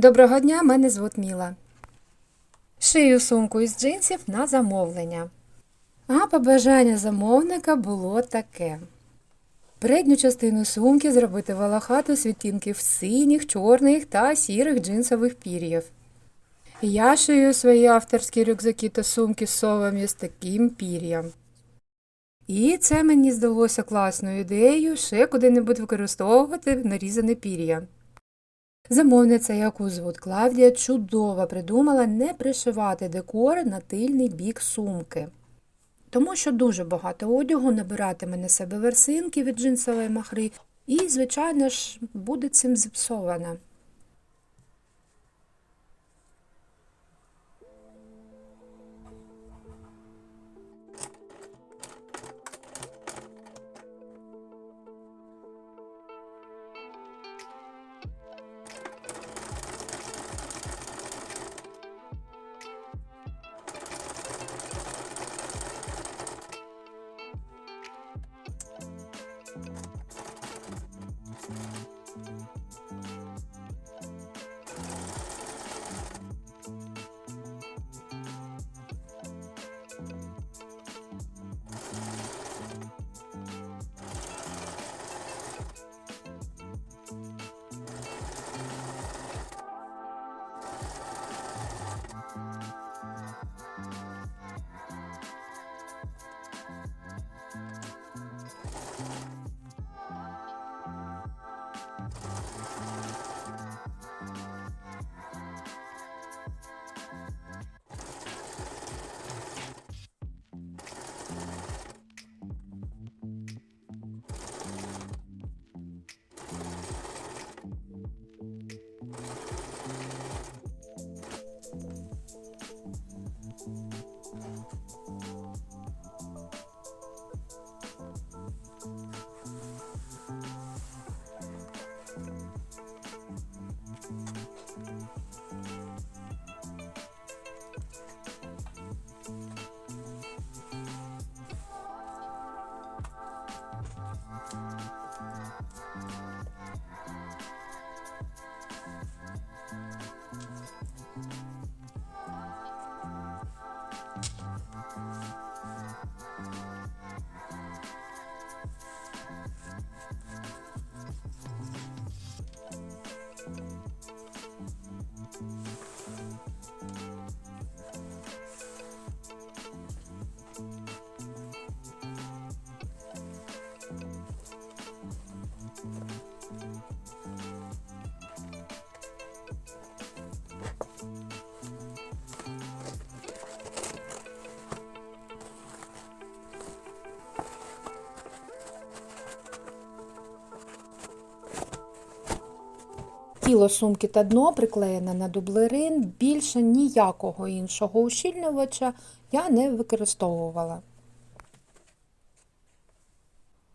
Доброго дня, мене звуть Міла. Шию сумку із джинсів на замовлення. А побажання замовника було таке. Передню частину сумки зробити волохату з відтінків синіх, чорних та сірих джинсових пір'їв. Я шию свої авторські рюкзаки та сумки з совами з таким пір'ям. І це мені здалося класною ідеєю ще куди-небудь використовувати нарізане пір'я. Замовниця, яку звуть Клавдія, чудово придумала не пришивати декор на тильний бік сумки. Тому що дуже багато одягу набиратиме на себе версинки від джинсової махри і, звичайно ж, буде цим зіпсована. Тіло сумки та дно приклеєне на дублерин, більше ніякого іншого ущільнювача я не використовувала.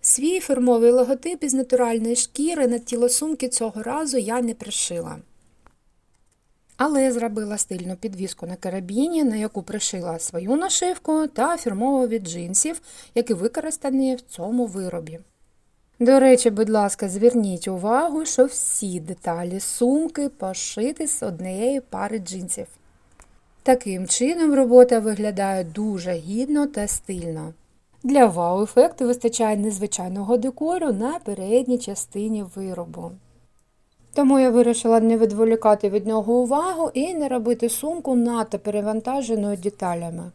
Свій фірмовий логотип із натуральної шкіри на тіло сумки цього разу я не пришила. Але зробила стильну підвіску на карабіні, на яку пришила свою нашивку та фірмову від джинсів, які використані в цьому виробі. До речі, будь ласка, зверніть увагу, що всі деталі сумки пошиті з однієї пари джинсів. Таким чином робота виглядає дуже гідно та стильно. Для вау-ефекту вистачає незвичайного декору на передній частині виробу. Тому я вирішила не відволікати від нього увагу і не робити сумку надто перевантаженою деталями.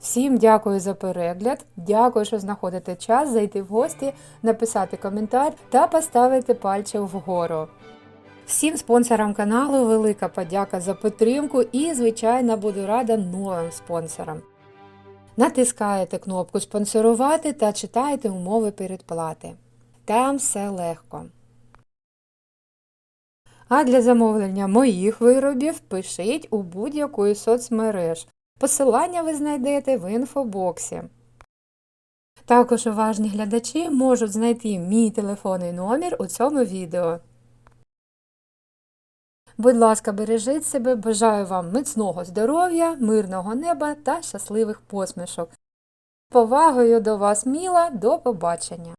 Всім дякую за перегляд. Дякую, що знаходите час зайти в гості, написати коментар та поставити пальчик вгору. Всім спонсорам каналу велика подяка за підтримку і, звичайно, буду рада новим спонсорам. Натискаєте кнопку спонсорувати та читаєте умови передплати. Там все легко. А для замовлення моїх виробів пишіть у будь-яку соцмереж. Посилання ви знайдете в інфобоксі. Також уважні глядачі можуть знайти мій телефонний номер у цьому відео. Будь ласка, бережіть себе, бажаю вам міцного здоров'я, мирного неба та щасливих посмішок. Повагою до вас, Міла, до побачення!